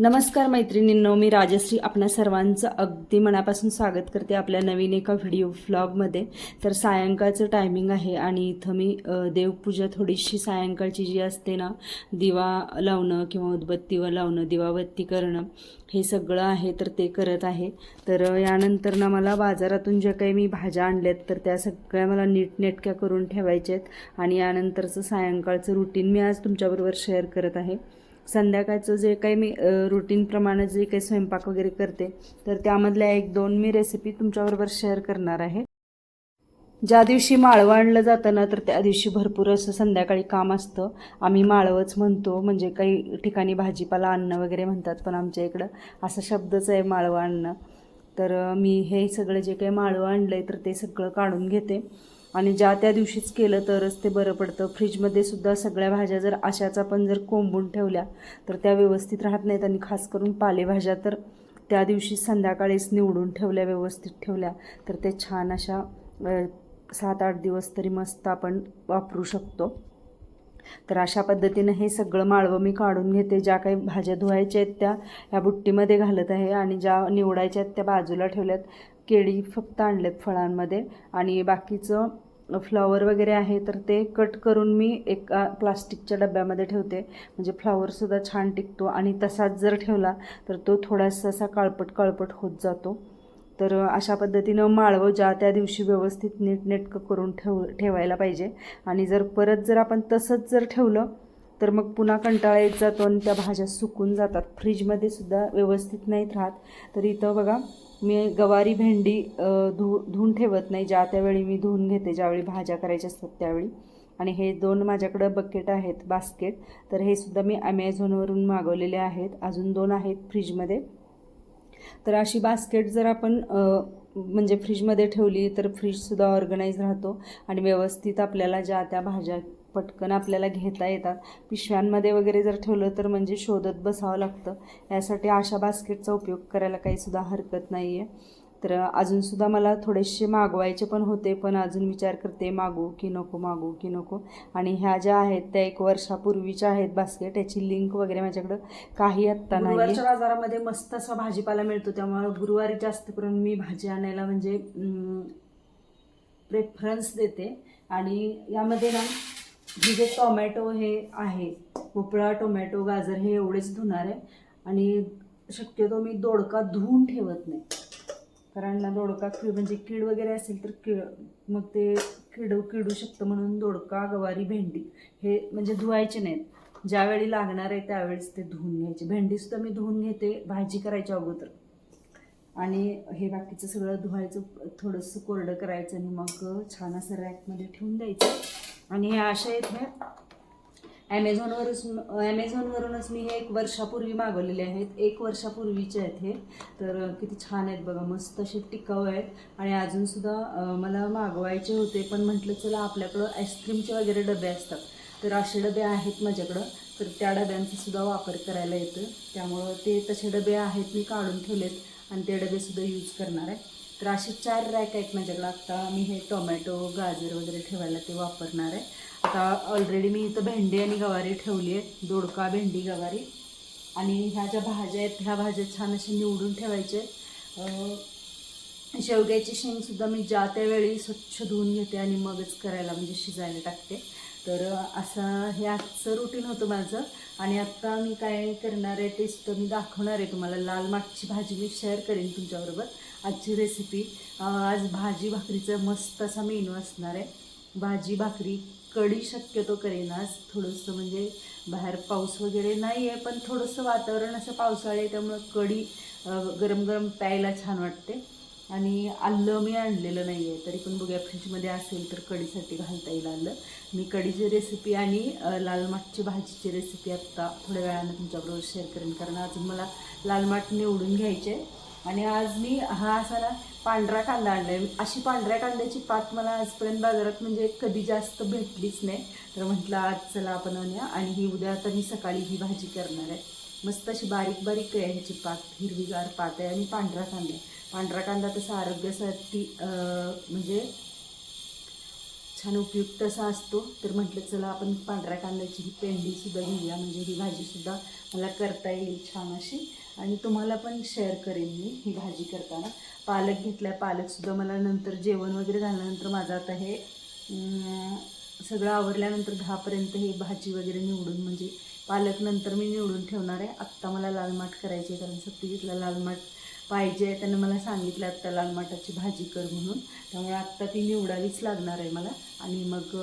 नमस्कार मैत्रिणींनो मी राजश्री आपणा सर्वांचं अगदी मनापासून स्वागत करते आपल्या नवीन एका व्हिडिओ व्लॉगमध्ये. तर सायंकाळचं टायमिंग आहे आणि इथं मी देवपूजा थोडीशी सायंकाळची जी असते ना दिवा लावणं किंवा उदबत्तीवर लावणं दिवाबत्ती करणं हे सगळं आहे तर ते करत आहे. तर यानंतर ना मला बाजारातून ज्या काही मी भाज्या आणल्यात तर त्या सगळ्या मला नीटनेटक्या करून ठेवायच्या आहेत. आणि यानंतरचं सायंकाळचं रुटीन मी आज तुमच्याबरोबर शेअर करत आहे. संध्याकाळचं जे काही मी रुटीनप्रमाणे जे काही स्वयंपाक वगैरे करते तर त्यामधल्या एक दोन मी रेसिपी तुमच्याबरोबर शेअर करणार आहे. ज्या दिवशी माळवं आणलं जातं ना तर त्या दिवशी भरपूर असं संध्याकाळी काम असतं. आम्ही माळवंच म्हणतो म्हणजे काही ठिकाणी भाजीपाला आणणं वगैरे म्हणतात पण आमच्या इकडं असा शब्दच आहे माळवं आणणं. तर मी हे सगळं जे काही माळवं आणलं आहे तर ते सगळं काढून घेते. आणि ज्या त्या दिवशीच केलं तरच ते बरं पडतं. फ्रीजमध्ये सुद्धा सगळ्या भाज्या जर अशाचा पण जर कोंबून ठेवल्या तर त्या व्यवस्थित राहत नाहीत. आणि खास करून पालेभाज्या तर त्या दिवशी संध्याकाळीच निवडून ठेवल्या व्यवस्थित ठेवल्या तर ते छान अशा सात आठ दिवस तरी मस्त आपण वापरू शकतो. तर अशा पद्धतीनं हे सगळं माळवं मी काढून घेते. ज्या काही भाज्या धुवायच्या आहेत त्या ह्या बुट्टीमध्ये घालत आहे आणि ज्या निवडायच्या आहेत त्या बाजूला ठेवल्यात. केळी फक्त आणलेत फळांमध्ये. आणि बाकीचं फ्लॉवर वगैरे आहे तर ते कट करून मी एका प्लास्टिकच्या डब्यामध्ये ठेवते. म्हणजे फ्लॉवरसुद्धा छान टिकतो आणि तसाच जर ठेवला तर तो थोडासा असा काळपट काळपट होत जातो. तर अशा पद्धतीनं माळवं ज्या त्या दिवशी व्यवस्थित नीटनेटकं करून ठेव ठेवायला पाहिजे. आणि जर परत जर आपण तसंच जर ठेवलं तर मग पुन्हा कंटाळा येत जातो आणि त्या भाज्या सुकून जातात. फ्रीजमध्ये सुद्धा व्यवस्थित नाहीत राहत. तर इथं बघा मी गवारी भेंडी धु धुवून ठेवत नाही. ज्या त्यावेळी मी धुवून घेते ज्यावेळी भाज्या करायच्या असतात त्यावेळी. आणि हे दोन माझ्याकडं बकेट आहेत बास्केट तर हे सुद्धा मी ॲमेझॉनवरून मागवलेले आहेत. अजून दोन आहेत फ्रीजमध्ये तर अशी बास्केट जर आपण म्हणजे फ्रीजमध्ये ठेवली तर फ्रीजसुद्धा ऑर्गनाईज राहतो. आणि व्यवस्थित आपल्याला ज्या त्या भाज्या पटकन आपल्याला घेता येतात. पिशव्यांमध्ये वगैरे जर ठेवलं तर म्हणजे शोधत बसावं लागतं. यासाठी अशा बास्केटचा उपयोग करायला काहीसुद्धा हरकत नाही आहे तर अजूनसुद्धा मला थोडेसे मागवायचे पण होते पण अजून विचार करते मागू की नको मागू की नको. आणि ह्या ज्या आहेत त्या एक वर्षापूर्वीच्या आहेत बास्केट. याची लिंक वगैरे माझ्याकडं काही आत्ता नाही बाजारामध्ये मस्त असा भाजीपाला मिळतो त्यामुळे गुरुवारी जास्त करून मी भाजी आणायला म्हणजे प्रेफरन्स देते. आणि यामध्ये ना हे जे टोमॅटो हे आहे भोपळा टोमॅटो गाजर हे एवढेच धुणार आहे. आणि शक्यतो मी दोडका धुवून ठेवत नाही. कारण ना दोडका कीड म्हणजे कीड वगैरे असेल तर किड मग ते किडू किडू शकतं म्हणून दोडका गवारी भेंडी हे म्हणजे धुवायचे नाहीत. ज्यावेळी लागणार आहे त्यावेळेस ते धुवून घ्यायचे. भेंडीसुद्धा मी धुवून घेते भाजी करायच्या अगोदर. आणि हे बाकीचं सगळं धुवायचं थोडंसं कोरडं करायचं आणि मग छान असं रॅकमध्ये ठेवून द्यायचं. आणि हे अशा हे ॲमेझॉनवरच ॲमेझॉनवरूनच मी हे एक वर्षापूर्वी मागवलेले आहेत. एक वर्षापूर्वीचे आहेत हे. तर किती छान आहेत बघा मस्त असे टिकाऊ आहेत. आणि अजूनसुद्धा मला मागवायचे होते पण म्हटलं चला आपल्याकडं आईस्क्रीमचे वगैरे डबे असतात. तर असे डबे आहेत माझ्याकडं. तर त्या डब्यांचा सुद्धा वापर करायला येतं त्यामुळं ते तसे डबे आहेत मी काढून ठेवलेत. आणि ते डबेसुद्धा यूज करणार आहे. तर असे चार रॅक आहेत माझ्याकडे. आत्ता मी हे टोमॅटो गाजर वगैरे ठेवायला ते वापरणार आहे. आता ऑलरेडी मी इथं भेंडी आणि गवारी ठेवली आहे दोडका भेंडी गवारी. आणि ह्या ज्या भाज्या आहेत ह्या भाज्या छान अशा निवडून ठेवायचे शेवग्याची शेंगसुद्धा मी ज्या त्यावेळी स्वच्छ धुवून घेते आणि मगच करायला म्हणजे शिजायला टाकते. तर असं हे आजचं रुटीन होतं माझं. आणि आत्ता मी काय करणार आहे ते तर मी दाखवणार आहे तुम्हाला. लाल माठची भाजी मी शेअर करेन तुमच्याबरोबर. आजची रेसिपी आज भाजी भाकरीचा मस्त असा मेनू असणार आहे. भाजी भाकरी कढी शक्यतो करेन आज. थोडंसं म्हणजे बाहेर पाऊस वगैरे नाही आहे पण थोडंसं वातावरण असं पावसाळे आहे त्यामुळं कढी गरम गरम प्यायला छान वाटते. आणि आलं मी आणलेलं नाही आहे तरी पण बघूया फ्रीजमध्ये असेल तर कढीसाठी घालता येईल आलं. मी कढीची रेसिपी आणि लालमाठची लाल माठची भाजीची रेसिपी आत्ता थोड्या वेळानं तुमच्याबरोबर शेअर करेन. कारण अजून मला लाल माठ निवडून घ्यायचे आणि आज मी हा असा ना पांढरा कांदा आणलाय. आहे अशी पांढऱ्या कांद्याची पात मला आजपर्यंत बाजारात म्हणजे कधी जास्त भेटलीच नाही. तर म्हटलं आज चला आपण आणूया आणि ही उद्या आता मी सकाळी ही भाजी करणार आहे. मस्त अशी बारीक बारीक आहे ह्याची पात. हिरवीगार पात आहे आणि पांढरा कांदा आहे. पांढरा कांदा तसा आरोग्यासाठी म्हणजे छान उपयुक्त असा असतो. तर म्हटलं चला आपण पांढऱ्या कांद्याची ही पेंडीसुद्धा घेऊया. म्हणजे ही भाजीसुद्धा मला करता येईल छान अशी. आणि तुम्हाला पण शेअर करेन मी ही भाजी करताना. पालक घेतला आहे पालकसुद्धा मला नंतर जेवण वगैरे झाल्यानंतर माझं आता हे सगळं आवरल्यानंतर दहापर्यंत हे भाजी वगैरे निवडून म्हणजे पालक नंतर मी निवडून ठेवणार आहे. आत्ता मला लाल माठ करायची आहे कारण सत्यजितला लाल माठ पाहिजे त्यानं मला सांगितलं आत्ता लाल माठाची भाजी कर म्हणून. त्यामुळे आत्ता ती निवडावीच लागणार आहे मला आणि मग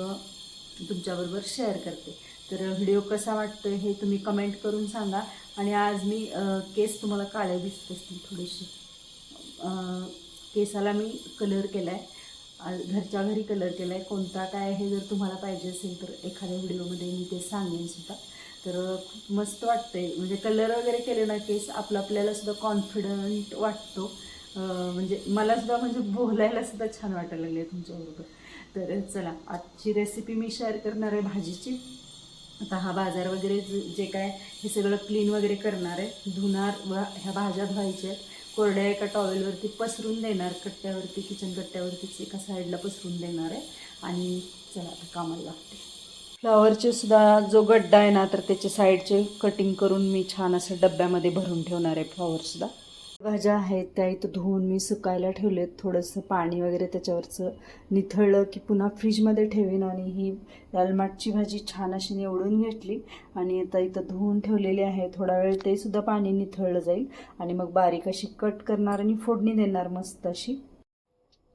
तुमच्याबरोबर शेअर करते. तर व्हिडिओ कसा वाटतो हे तुम्ही कमेंट करून सांगा. आणि आज मी केस तुम्हाला काळे दिसत असतील थोडेसे. केसाला मी कलर केला आहे घरच्या घरी कलर केला आहे कोणता काय हे जर तुम्हाला पाहिजे असेल तर एखाद्या व्हिडिओमध्ये मी ते सांगेन सुद्धा. तर खूप मस्त वाटतंय. म्हणजे कलर वगैरे केले ना केस आपलं आपल्याला सुद्धा कॉन्फिडंट वाटतो. म्हणजे मला सुद्धा म्हणजे बोलायला सुद्धा छान वाटायला लागले तुमच्याबरोबर. तर चला आजची रेसिपी मी शेअर करणार आहे भाजीची. आता हा बाजार वगैरे जे काय हे सगळं क्लीन वगैरे करणार आहे धुणार व ह्या भाज्या धुवायच्या आहेत. कोरड्या एका टॉवेलवरती पसरून देणार. कट्ट्यावरती किचन कट्ट्यावरतीच एका साईडला पसरून देणार आहे. आणि चला आता कामाला लागते. फ्लॉवरचे सुद्धा जो गड्डा आहे ना तर त्याचे साईडचे कटिंग करून मी छान असं डब्यामध्ये भरून ठेवणार आहे फ्लॉवरसुद्धा भाज्या आहेत त्या इथं धुवून मी सुकायला ठेवलेत. थोडंसं पाणी वगैरे त्याच्यावरचं निथळलं की पुन्हा फ्रीजमध्ये ठेवीन आणि ही लालमाटची भाजी छान अशी निवडून घेतली. आणि आता इथं धुवून ठेवलेली आहे. थोडा वेळ ते सुद्धा पाणी निथळलं जाईल. आणि मग बारीक अशी कट करणार आणि फोडणी देणार मस्त अशी.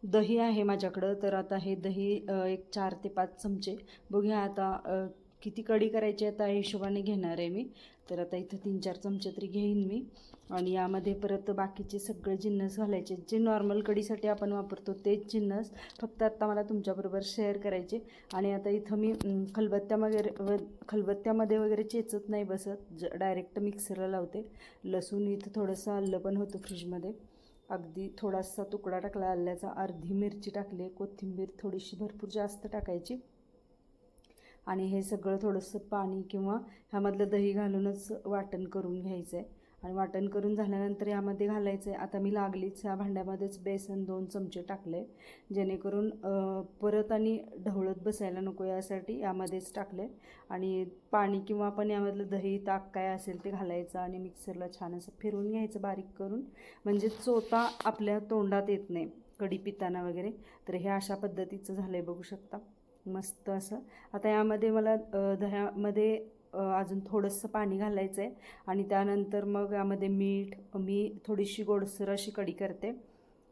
दही आहे माझ्याकडं तर आता हे दही एक चार ते पाच चमचे. बघूया आता किती कढी करायची आहे हिशोबाने घेणार आहे मी. तर आता इथं तीन चार चमचे तरी घेईन मी. आणि यामध्ये परत बाकीचे सगळे जिन्नस घालायचे. जे नॉर्मल कढीसाठी आपण वापरतो तेच जिन्नस फक्त आत्ता मला तुमच्याबरोबर शेअर करायचे. आणि आता इथं मी खलबत्त्या वगैरे व खलबत्त्यामध्ये वगैरे चेचत नाही बसत. ज डायरेक्ट मिक्सरला लावते. लसूण इथं थोडंसं आलं पण होतं फ्रीजमध्ये अगदी थोडासा तुकडा टाकला आल्याचा अर्धी मिरची टाकली कोथिंबीर थोडीशी भरपूर जास्त टाकायची. आणि हे सगळं थोडंसं पाणी किंवा ह्यामधलं दही घालूनच वाटण करून घ्यायचं आहे आणि वाटण करून झाल्यानंतर यामध्ये घालायचं आहे आता मी लागलीच ह्या भांड्यामध्येच बेसन दोन चमचे टाकले जेणेकरून परत आणि ढवळत बसायला नको यासाठी यामध्येच टाकले आणि पाणी किंवा आपण यामधलं दही ताक काय असेल ते घालायचं आणि मिक्सरला छान असं फिरवून घ्यायचं बारीक करून. म्हणजे चोता आपल्या तोंडात येत नाही कढी पिताना वगैरे. तर हे अशा पद्धतीचं झालं आहे बघू शकता. मस्त असं. आता यामध्ये मला दह्यामध्ये अजून थोडंसं पाणी घालायचं आहे आणि त्यानंतर मग यामध्ये मीठ मी थोडीशी गोडसर अशी कढी करते.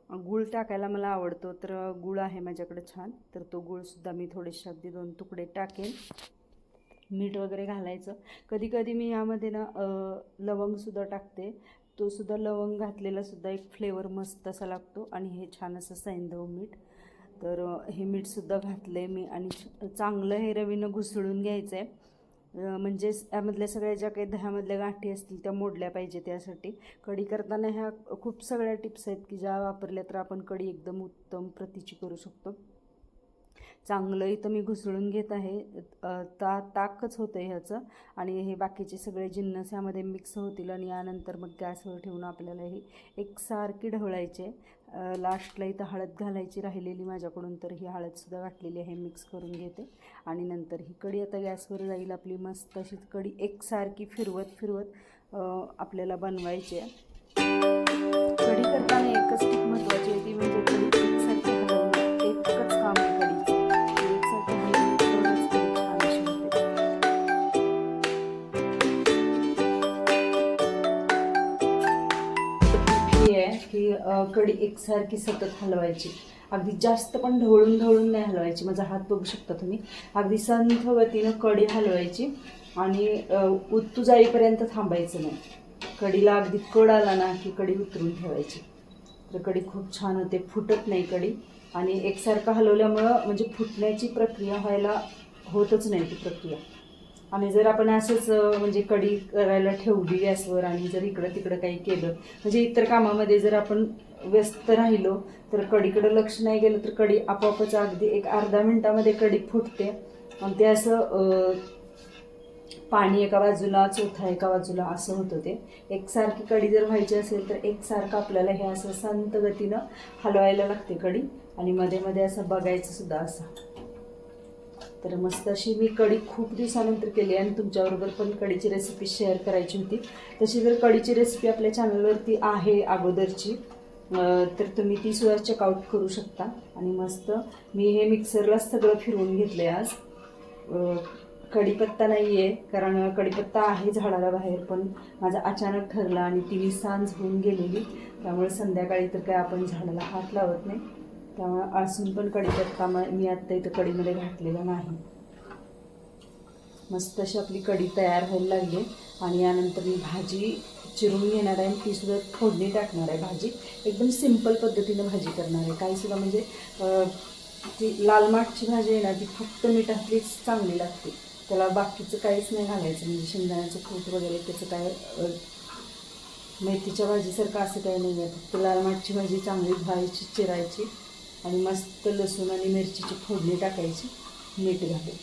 गूळ टाकायला मला आवडतो तर गूळ आहे माझ्याकडे छान. तर तो गूळसुद्धा मी थोडेसे अगदी दोन तुकडे टाकेन. मीठ वगैरे घालायचं. कधी कधी मी यामध्ये ना लवंगसुद्धा टाकते. तो सुद्धा लवंग घातलेलासुद्धा एक फ्लेवर मस्त असा लागतो. आणि हे छान असं सैंधव मीठ. तर हे मीठसुद्धा घातलं आहे मी. आणि चांगलं हे रवीनं घुसळून घ्यायचं आहे म्हणजे यामधल्या सगळ्या ज्या काही दह्यामधल्या गाठी असतील त्या मोडल्या पाहिजे त्यासाठी. कढी करताना ह्या खूप सगळ्या टिप्स आहेत की ज्या वापरल्या तर आपण कढी एकदम उत्तम प्रतीची करू शकतो. चांगलं इथं मी घुसळून घेत आहे. ता ताकच होतं ह्याचं आणि हे बाकीचे सगळे जिन्नस यामध्ये मिक्स होतील आणि यानंतर मग गॅसवर ठेवून आपल्याला ही एकसारखी ढवळायचे लास्टला इथं हळद घालायची राहिलेली माझ्याकडून तर ही हळदसुद्धा घातलेली आहे मिक्स करून घेते. आणि नंतर ही कढी आता गॅसवर जाईल आपली मस्त अशी कढी एकसारखी फिरवत फिरवत आपल्याला बनवायची आहे. कढी करताना एकच टीप महत्त्वाची आहे ती म्हणजे कडी कढी एकसारखी सतत हलवायची. अगदी जास्त पण ढवळून ढवळून नाही हलवायची. माझा हात बघू शकता तुम्ही. अगदी संथ गतीनं कढी हलवायची आणि उत्तू जाईपर्यंत थांबायचं नाही. कढीला अगदी कड आला ना की कढी उतरून ठेवायची. तर कढी खूप छान होते. फुटत नाही कढी आणि एकसारखं हलवल्यामुळं म्हणजे फुटण्याची प्रक्रिया व्हायला होतच नाही ती प्रक्रिया. आणि जर आपण असंच म्हणजे कढी करायला ठेवली गॅसवर आणि जर इकडं तिकडं काही केलं म्हणजे इतर कामामध्ये जर आपण व्यस्त राहिलो तर कढीकडं लक्ष नाही गेलं तर कढी आपोआपच अगदी एक अर्धा मिनिटामध्ये कढी फुटते. आणि ते असं पाणी एका बाजूला चोथा एका बाजूला असं होतं ते. एकसारखी कढी जर व्हायची असेल तर एकसारखं आपल्याला हे असं संत गतीनं हलवायला लागते कढी आणि मध्ये मध्ये असं बघायचं सुद्धा असं. तर मस्त अशी मी कढी खूप दिवसानंतर केली आणि तुमच्याबरोबर पण कढीची रेसिपी शेअर करायची होती. तशी जर कढीची रेसिपी आपल्या चॅनलवरती आहे अगोदरची तर तुम्ही ती सुद्धा चेकआउट करू शकता. आणि मस्त मी हे मिक्सरलाच सगळं फिरवून घेतलं आहे आज कढीपत्ता नाही आहे कारण कढीपत्ता आहे झाडाला बाहेर पण माझा अचानक ठरला आणि ती सांज होऊन गेलेली. त्यामुळे संध्याकाळी तर काय आपण झाडाला हात लावत नाही. त्यामुळे असून पण कढीपत्ता म- मी आत्ता इथं कढीमध्ये घातलेला नाही. मस्त अशी आपली कढी तयार व्हायला लागली आणि यानंतर मी भाजी चिरून घेणार आहे आणि ती सुद्धा फोडणी टाकणार आहे भाजी. एकदम सिंपल पद्धतीनं भाजी करणार आहे. काही सुद्धा म्हणजे ती लाल माठची भाजी आहे ना ती फक्त मिठातलीच चांगली लागते. त्याला बाकीचं काहीच नाही घालायचं. म्हणजे शेंगदाण्याचं कूट वगैरे त्याचं काय मेथीच्या भाजीसारखं असं काही नाही आहे फक्त लाल माठची भाजी चांगली धुवायची चिरायची. आणि मस्त लसूण आणि मिरचीची फोडणी टाकायची मीठ घालून.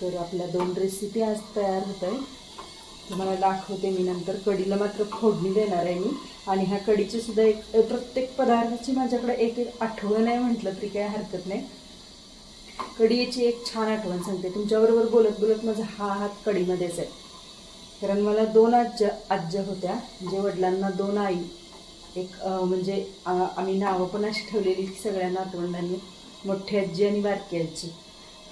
तर आपल्या दोन रेसिपी आज तयार होत आहे तुम्हाला दाखवते मी नंतर. कढीला मात्र फोडणी देणार आहे मी. आणि ह्या कढीची सुद्धा एक प्रत्येक पदार्थाची माझ्याकडे एक एक आठवण आहे म्हटलं तरी काही हरकत नाही. कढीची एक छान आठवण सांगते. तुमच्याबरोबर बोलत बोलत माझा हा हात कढीमध्येच आहे. कारण मला दोन आज्या आज्या होत्या. म्हणजे वडिलांना दोन आई एक म्हणजे आम्ही नावं पण अशी ठेवलेली की सगळ्या नातवंडांनी मोठी आजी आणि बारकी आजी.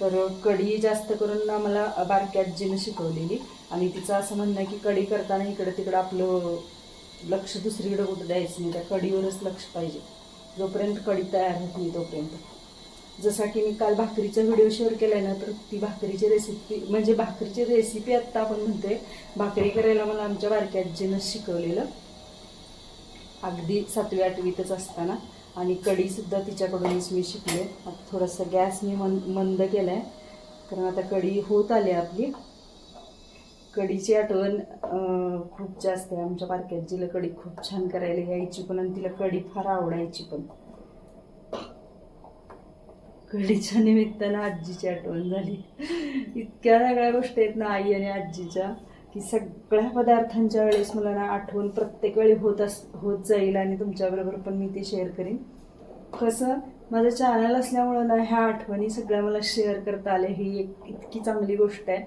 तर कढी जास्त करून आम्हाला बारकी आजीनं शिकवलेली. आणि तिचं असं म्हणणं आहे की कढी करताना इकडं तिकडं आपलं लक्ष दुसरीकडं कुठं द्यायचं नाही. त्या कढीवरच लक्ष पाहिजे. जोपर्यंत कढी तयार होत नाही तोपर्यंत. जसा की मी काल भाकरीचा व्हिडिओ शेअर केला आहे ना तर ती भाकरीची रेसिपी म्हणजे भाकरीची रेसिपी आत्ता आपण म्हणतोय भाकरी करायला मला आमच्या बारक्या आजीनं शिकवलेलं. अगदी सातवी आठवीतच असताना. आणि कढीसुद्धा तिच्याकडूनच मी शिकले. आता थोडासा गॅस मी मन मंद केला आहे कारण आता कढी होत आली आपली. कढीची आठवण खूप जास्त आहे. आमच्या पारख्यात जिला कढी खूप छान करायला यायची पण आणि तिला कढी फार आवडायची पण. कढीच्या निमित्तानं आजीची आठवण झाली. इतक्या सगळ्या गोष्टी आहेत ना आई आणि आजीच्या. की सगळ्या पदार्थांच्या वेळेस मला ना आठवण प्रत्येक वेळी होत अस होत जाईल आणि तुमच्याबरोबर पण मी ते शेअर करीन. कसं माझं चॅनल असल्यामुळं ना ह्या आठवणी सगळ्या मला शेअर करता आल्या. ही एक इतकी चांगली गोष्ट आहे.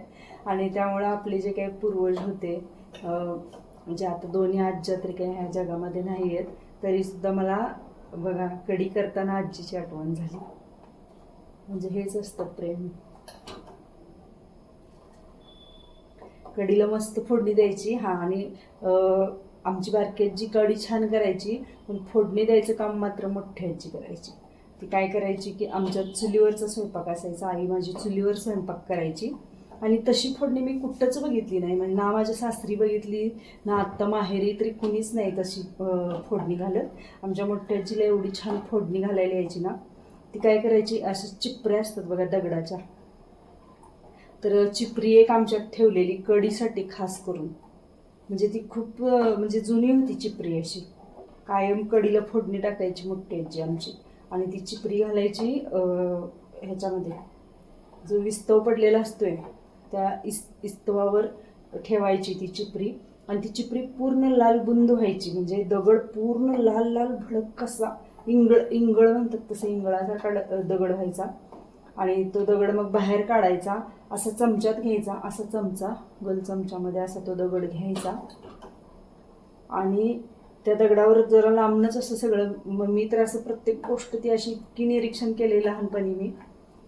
आणि त्यामुळं आपले जे काही पूर्वज होते म्हणजे आता दोन्ही आज्या तरी काही ह्या जगामध्ये नाही आहेत तरीसुद्धा मला बघा कडी करताना आजीची आठवण झाली. म्हणजे हेच असतं प्रेम. कढीला मस्त फोडणी द्यायची. हा आणि आमची बारकेत जी कढी छान करायची पण फोडणी द्यायचं काम मात्र मोठ्याची करायची. ती काय करायची की आमच्या चुलीवरचा स्वयंपाक असायचा आई माझी चुलीवर स्वयंपाक करायची. आणि तशी फोडणी मी कुठंच बघितली नाही. म्हणजे ना माझ्या सासरी बघितली ना आत्ता माहेरी तरी कुणीच नाही तशी फोडणी घालत. आमच्या मोठ्याचीला एवढी छान फोडणी घालायला यायची ना ती काय करायची अशा चिपऱ्या असतात बघा दगडाच्या. तर चिपरी एक आमच्यात ठेवलेली कडीसाठी खास करून. म्हणजे ती खूप म्हणजे जुनी होती चिपरी अशी. कायम कडीला फोडणी टाकायची मोठी आजी आमची. आणि ती चिपरी घालायची ह्याच्यामध्ये. जो विस्तव पडलेला असतोय त्या इस इस्तवावर ठेवायची ती चिपरी. आणि ती चिपरी पूर्ण लाल बुंद व्हायची. म्हणजे दगड पूर्ण लाल लाल भडक कसा. इंगळ इंगळ म्हणतात तसं इंगळासारखा काढ दगड व्हायचा. आणि तो दगड मग बाहेर काढायचा. असा चमच्यात घ्यायचा असा चमचा गोल चमच्यामध्ये असा तो दगड घ्यायचा. आणि त्या दगडावर जरा लांबनच असं सगळं मग मी तर असं प्रत्येक गोष्ट ती अशी इतकी निरीक्षण केले लहानपणी मी.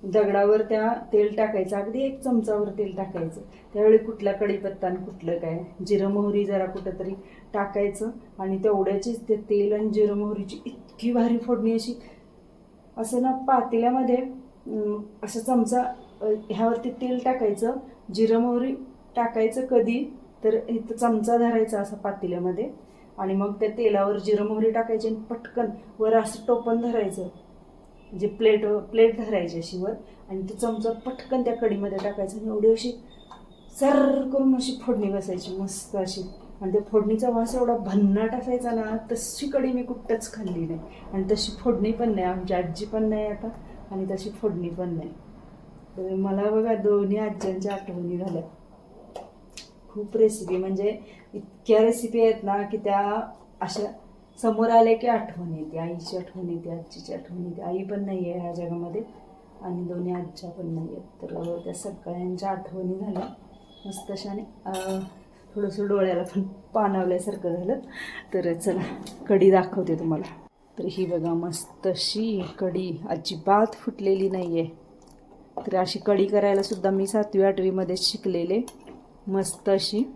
दगडावर त्या तेल टाकायचं अगदी एक चमचावर तेल टाकायचं. त्यावेळी कुठला कढीपत्ता आणि कुठलं काय? जिरं मोहरी जरा कुठंतरी टाकायचं आणि तेवढ्याचीच ते तेल आणि जिरं मोहरीची इतकी भारी फोडणी अशी. असं ना पातेल्यामध्ये असं चमचा ह्यावरती तेल टाकायचं जिरं मोहरी टाकायचं कधी तर इथं चमचा धरायचा असा पातेल्यामध्ये. आणि मग त्या तेलावर जिरं मोहरी टाकायची आणि पटकन वर असं टोपण धरायचं. जे प्लेट प्लेट धरायची अशी वर. आणि तो चमचा पटकन त्या कढीमध्ये टाकायचा आणि एवढी अशी सर करून अशी फोडणी बसायची मस्त अशी. आणि त्या फोडणीचा वास एवढा भन्नाट असायचा ना तशी कढी मी कुठंच खाल्ली नाही. आणि तशी फोडणी पण नाही आमची आजी पण नाही आता आणि तशी फोडणी पण नाही. तर मला बघा दोन्ही आज्यांच्या आठवणी झाल्या. खूप रेसिपी म्हणजे इतक्या रेसिपी आहेत ना की त्या अशा समोर आल्या की आठवण येते. आईची आठवण येते आजीची आठवण येते. आई पण नाही आहे ह्या जगामध्ये आणि दोन्ही आजच्या पण नाही आहेत तर त्या सगळ्यांच्या आठवणी झाल्या. मस्त अशाने थोडंसं डोळ्याला पण पाणावल्यासारखं झालं. तर चला कढी दाखवते तुम्हाला. तर ही बघा मस्त अशी कढी अजिबात फुटलेली नाही आहे तर अशी कढी करायला सुद्धा मी सातवी आठवीमध्ये शिकलेले. मस्त अशी.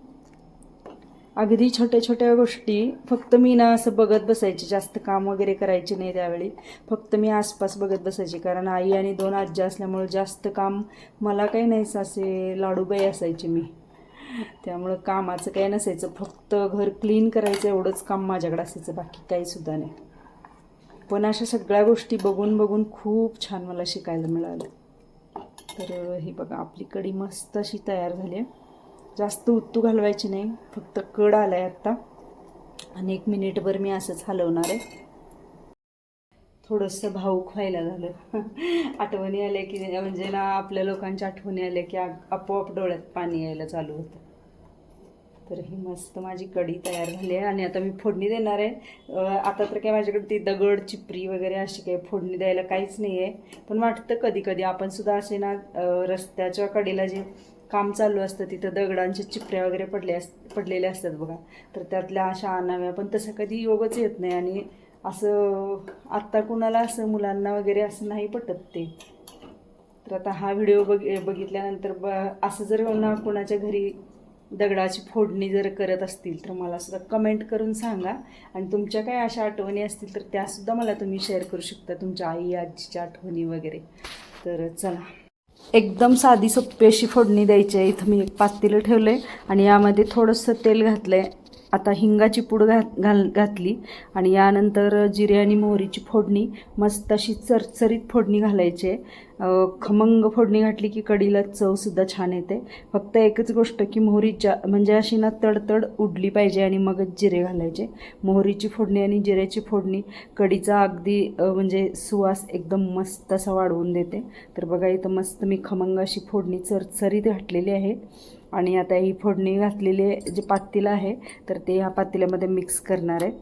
अगदी छोट्या छोट्या गोष्टी. फक्त मी ना असं बघत बसायची. जास्त काम वगैरे करायचे नाही त्यावेळी. फक्त मी आसपास बघत बसायची. कारण आई आणि दोन आजी असल्यामुळं जास्त काम मला काही नाहीच असे लाडूबाई असायचे मी. त्यामुळं कामाचं काही नसायचं. फक्त घर क्लीन करायचं एवढंच काम माझ्याकडे असायचं. बाकी काहीसुद्धा नाही. पण अशा सगळ्या गोष्टी बघून बघून खूप छान मला शिकायला मिळालं. तर ही बघा आपली कढी मस्त अशी तयार झाली आहे. जास्त उत्तू घालवायची नाही फक्त कड आला आहे आत्ता. आणि एक मिनिटभर मी असंच हलवणार आहे. थोडंसं भाऊक व्हायला झालं. आठवणी आल्या की म्हणजे ना आपल्या लोकांच्या आठवणी आल्या की आपोआप डोळ्यात पाणी यायला चालू होतं. तर ही मस्त माझी कढी तयार झाली आहे आणि आता मी फोडणी देणार आहे. आता तर काय माझ्याकडे ती दगड चिपरी वगैरे अशी काही फोडणी द्यायला काहीच नाही आहे पण वाटतं कधी कधी आपण सुद्धा असे ना रस्त्याच्या कडेला जे काम चालू असतं तिथं दगडांच्या चिपऱ्या वगैरे पडल्या अस पडलेल्या असतात बघा. तर त्यातल्या अशा आणाव्या पण तसं कधी योगच येत नाही आणि असं आत्ता कुणाला असं मुलांना वगैरे असं नाही पटत ते. तर आता हा व्हिडिओ बघ बघितल्यानंतर ब असं जर ना कुणाच्या घरी दगडाची फोडणी जर करत असतील तर मला सुद्धा कमेंट करून सांगा. आणि तुमच्या काय अशा आठवणी असतील तर त्यासुद्धा मला तुम्ही शेअर करू शकता तुमच्या आई आजीच्या आठवणी वगैरे. तर चला. एकदम साधी सोपी अशी फोडणी द्यायची आहे. इथं मी एक पातेलं ठेवलं आहे आणि यामध्ये थोडंसं तेल घातलं आहे आता हिंगाची पूड घात घाल घातली आणि यानंतर जिरे आणि मोहरीची फोडणी मस्त अशी चरचरीत फोडणी घालायची आहे. खमंग फोडणी घातली की कढीला चवसुद्धा छान येते. फक्त एकच गोष्ट की मोहरीच्या म्हणजे अशी ना तडतड उडली पाहिजे आणि मगच जिरे घालायचे. मोहरीची फोडणी आणि जिऱ्याची फोडणी कढीचा अगदी म्हणजे सुवास एकदम मस्त असा वाढवून देते. तर बघा इथं मस्त मी खमंग अशी फोडणी चरचरीत घातलेली आहे. आणि आता ही फोडणी घातलेली जे पातेलं आहे तर ते ह्या पातेल्यामध्ये मिक्स करणार आहे.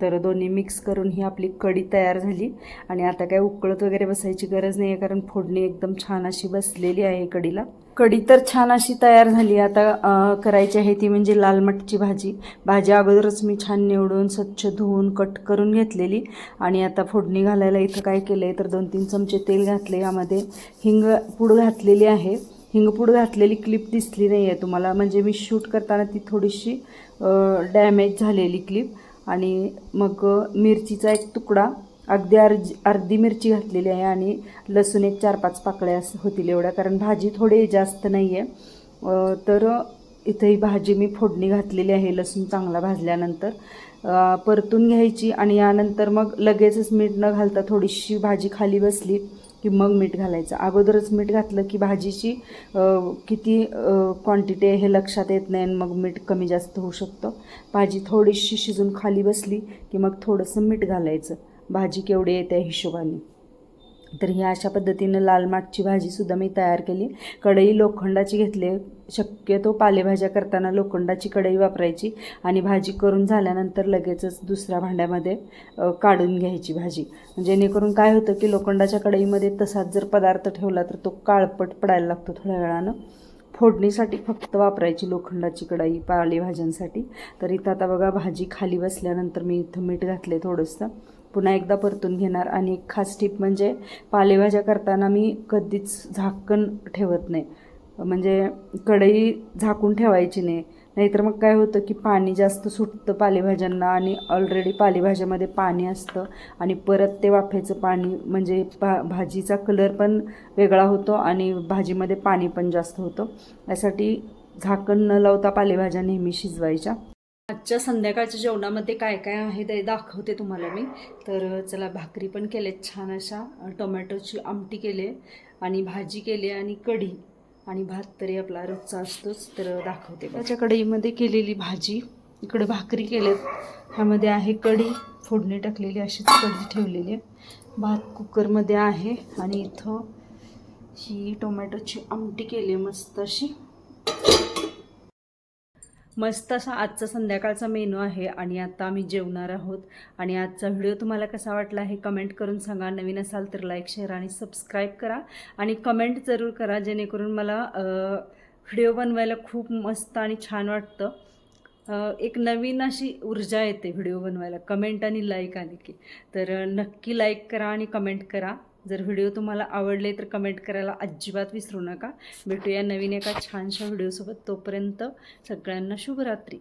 तर दोन्ही मिक्स करून ही आपली कढी तयार झाली. आणि आता काय उकळत वगैरे बसायची गरज नाही आहे कारण फोडणी एकदम छान अशी बसलेली आहे कढीला. कढी तर छान अशी तयार झाली. आता करायची आहे ती म्हणजे लाल मटची भाजी. भाजी अगोदरच मी छान निवडून स्वच्छ धुवून कट करून घेतलेली. आणि आता फोडणी घालायला इथं काय केलं आहे तर दोन तीन चमचे तेल घातले यामध्ये हिंग पूड घातलेली आहे. हिंगपूड घातलेली क्लिप दिसली नाही आहे तुम्हाला. म्हणजे मी शूट करताना ती थोडीशी डॅमेज झालेली क्लिप आणि मग मिरचीचा एक तुकडा अगदी अर्ज अर्धी मिरची घातलेली आहे आणि लसूण एक चार पाच पाकळ्या असं होतील एवढ्या कारण भाजी थोडी जास्त नाही आहे तर इथं ही भाजी मी फोडणी घातलेली आहे लसूण चांगला भाजल्यानंतर. परतून घ्यायची आणि यानंतर मग लगेचच मीठ न घालता थोडीशी भाजी खाली बसली. की मग मीठ घालायचं. अगोदरच मीठ घातलं की भाजीची किती क्वांटिटी आहे हे लक्षात येत नाही आणि मग मीठ कमी जास्त होऊ शकतं. भाजी थोडीशी शिजून खाली बसली की मग थोडंसं मीठ घालायचं. भाजी केवढी आहे त्या हिशोबाने. तर ही अशा पद्धतीनं लाल माठची भाजीसुद्धा मी तयार केली. कढई लोखंडाची घेतली. शक्यतो पालेभाज्या करताना लोखंडाची कढई वापरायची आणि भाजी करून झाल्यानंतर लगेचच दुसऱ्या भांड्यामध्ये काढून घ्यायची भाजी. म्हणजे जेणेकरून काय होतं की लोखंडाच्या कढईमध्ये तसाच जर पदार्थ ठेवला तर तो काळपट पडायला लागतो थोड्या वेळानं. फोडणीसाठी फक्त वापरायची लोखंडाची कढई पालेभाज्यांसाठी. तर इथं आता बघा भाजी खाली बसल्यानंतर मी इथं मीठ घातले थोडंसं. पुन्हा एकदा परतून घेणार. आणि एक खास टीप म्हणजे पालेभाज्या करताना मी कधीच झाकण ठेवत नाही. म्हणजे कढई झाकून ठेवायची नाही. नाहीतर मग काय होतं की पाणी जास्त सुटतं पालेभाज्यांना आणि ऑलरेडी पालेभाज्यामध्ये पाणी असतं आणि परत ते वाफेचं पाणी म्हणजे भा भाजीचा कलर पण वेगळा होतो आणि भाजीमध्ये पाणी पण जास्त होतं. यासाठी झाकण न लावता पालेभाज्या नेहमी शिजवायच्या. आजच्या संध्याकाळच्या जेवणामध्ये काय काय आहे ते दाखवते तुम्हाला मी. तर चला भाकरी पण केले छान अशा. टोमॅटोची आमटी केले आणि भाजी केली आणि कढी आणि भात तरी आपला रोजचा असतोच. तर दाखवते त्याच्या कढईमध्ये केलेली भाजी. इकडे भाकरी केल्यात. ह्यामध्ये आहे कढी. फोडणी टाकलेली अशीच कढी ठेवलेली आहे. भात कुकरमध्ये आहे आणि इथं ही टोमॅटोची आमटी केली आहे मस्त अशी. मस्त असा आजचा संध्याकाळचा मेनू आहे आणि आता आम्ही जेवणार आहोत. आणि आजचा व्हिडिओ तुम्हाला कसा वाटला हे कमेंट करून सांगा. नवीन असाल तर लाईक शेअर आणि सबस्क्राईब करा. आणि कमेंट जरूर करा जेणेकरून मला व्हिडिओ बनवायला खूप मस्त आणि छान वाटतं. एक नवीन अशी ऊर्जा येते व्हिडिओ बनवायला. कमेंट आणि लाईक आली की. तर नक्की लाईक करा आणि कमेंट करा. जर व्हिडिओ तुम्हाला आवडले तर कमेंट करायला अजिबात विसरू नका. भेटूया नवीन एका छानशा व्हिडिओसोबत. तोपर्यंत सगळ्यांना शुभरात्री.